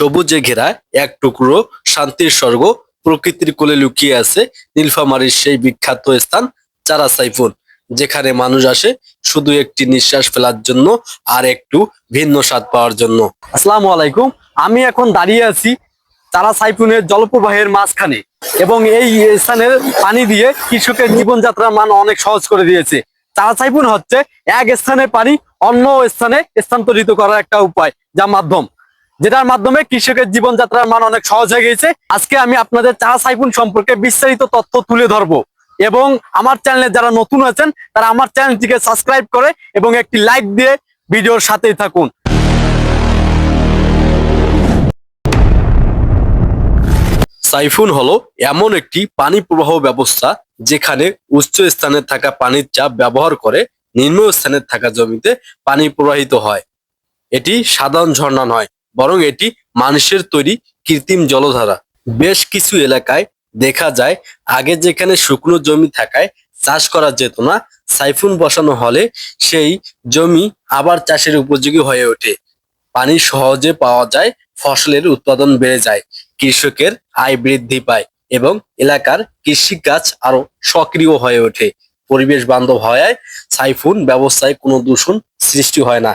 সবুজে ঘেরা এক টুকরো শান্তির স্বর্গ প্রকৃতির কোলে লুকিয়ে আছে নীলফামারীর সেই বিখ্যাত স্থান চারা সাইফুন যেখানে মানুষ আসে শুধু একটি নিঃশ্বাস ফেলার জন্য আর একটু ভিন্ন স্বাদ পাওয়ার জন্য। আসসালামু আলাইকুম, আমি এখন দাঁড়িয়ে আছি চারা সাইফুনের জলপ্রবাহের মাঝখানে এবং এই স্থানের পানি দিয়ে কৃষকের জীবনযাত্রার মান অনেক সহজ করে দিয়েছে। চারা সাইফুন হচ্ছে এক স্থানের পানি অন্য স্থানে স্থানান্তরিত করার একটা উপায় যা মাধ্যম যেটার মাধ্যমে কৃষকের জীবনযাত্রার মান অনেক সহজ হয়ে গেছে আজকে আমি আপনাদের চারা সাইফুন সম্পর্কে বিস্তারিত তথ্য তুলে ধরবো। এবং আমার চ্যানেলে যারা নতুন আছেন, তারা আমার চ্যানেলটিকে সাবস্ক্রাইব করে এবং একটি লাইক দিয়ে ভিডিওর সাথেই থাকুন। সাইফুন হলো এমন একটি পানি প্রবাহ ব্যবস্থা যেখানে উচ্চ স্থানে থাকা পানির চাপ ব্যবহার করে নিম্ন স্থানে থাকা জমিতে পানি প্রবাহিত হয়। এটি সাধারণ ঝর্ণা নয় বরং এটি মানুষের তৈরি কৃত্রিম জলধারা। বেশ কিছু এলাকায় দেখা যায়, আগে যেখানে শুকনো জমি থাকায় চাষ করা যেত না, সাইফুন বসানো হলে সেই জমি আবার চাষের উপযোগী হয়ে ওঠে। পানি সহজে পাওয়া যায়, ফসলের উৎপাদন বেড়ে যায়, কৃষকের আয় বৃদ্ধি পায় এবং এলাকার কৃষিকাজ আরও সক্রিয় হয়ে ওঠে। পরিবেশ বান্ধব হওয়ায় সাইফুন ব্যবস্থায় কোনো দূষণ সৃষ্টি হয় না।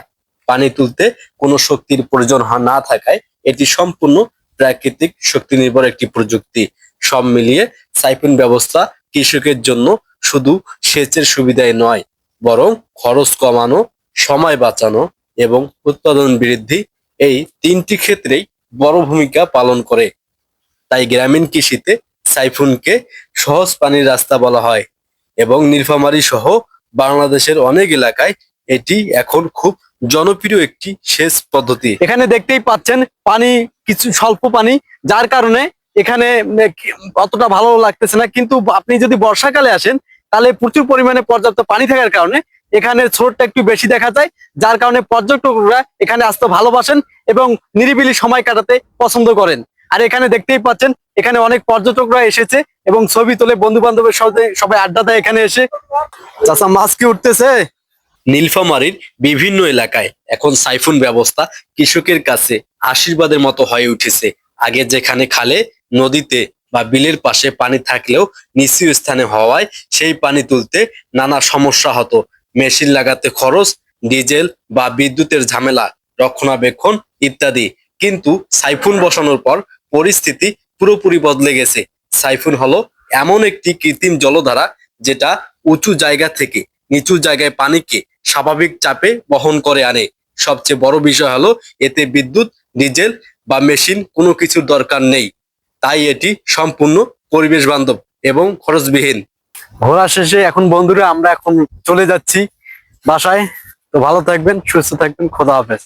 পানি তুলতে কোনো শক্তির প্রয়োজন না থাকায় এটি সম্পূর্ণ প্রাকৃতিক শক্তি নির্ভর একটি প্রযুক্তি। সব মিলিয়ে সাইফুন ব্যবস্থা কৃষকের জন্য শুধু সেচের সুবিধাই নয়, বরং খরচ কমানো, সময় বাঁচানো এবং উৎপাদন বৃদ্ধি এই তিনটি ক্ষেত্রেই বড় ভূমিকা পালন করে। তাই গ্রামীণ কৃষিতে সাইফুনকে সহজ পানির রাস্তা বলা হয় এবং নীলফামারী সহ বাংলাদেশের অনেক এলাকায় এটি এখন খুব জনপ্রিয় একটি সেচ পদ্ধতি। এখানে দেখতেই পাচ্ছেন পানি, কিছু স্বল্প পানি, যার কারণে এখানে অতটা ভালো লাগতেছে না। কিন্তু আপনি যদি বর্ষাকালে আসেন, তাহলে প্রচুর পরিমাণে পর্যাপ্ত পানি থাকার কারণে এখানে স্রোতটা একটু বেশি দেখা যায়, যার কারণে পর্যটকরা এখানে আসতে ভালোবাসেন এবং নিরিবিলি সময় কাটাতে পছন্দ করেন। আর এখানে দেখতেই পাচ্ছেন, এখানে অনেক পর্যটকরা এসেছে এবং ছবি তোলে বন্ধু বান্ধবের সাথে সবাই আড্ডা দেয় এখানে এসে। চাচা, মাছ কি উঠতেছে? নীলফামারীর বিভিন্ন এলাকায়। এখন সাইফুন ব্যবস্থা কৃষকের কাছে আশীর্বাদের মতো হয়ে উঠেছে। আগে যেখানে খালে, নদীতে বা বিলের পাশে পানি থাকলেও নিচু স্থানে হওয়ায় সেই পানি তুলতে নানা সমস্যা হতো। মেশিন লাগাতে খরচ, ডিজেল বা বিদ্যুতের ঝামেলা, রক্ষণাবেক্ষণ ইত্যাদি। কিন্তু সাইফুন বসানোর পর পরিস্থিতি পুরোপুরি বদলে গেছে। সাইফুন হলো এমন একটি কৃত্রিম জলধারা যেটা উঁচু জায়গা থেকে নিচু জায়গায় পানিকে স্বাভাবিক চাপে বহন করে আনে। সবচেয়ে বড় বিষয় হলো, এতে বিদ্যুৎ, ডিজেল বা মেশিন কোনো কিছুর দরকার নেই। তাই এটি সম্পূর্ণ পরিবেশ বান্ধব এবং খরচবিহীন। ঘোরা শেষে এখন বন্ধুরা, আমরা এখন চলে যাচ্ছি বাসায়। তো ভালো থাকবেন, সুস্থ থাকবেন, খোদা হাফেজ।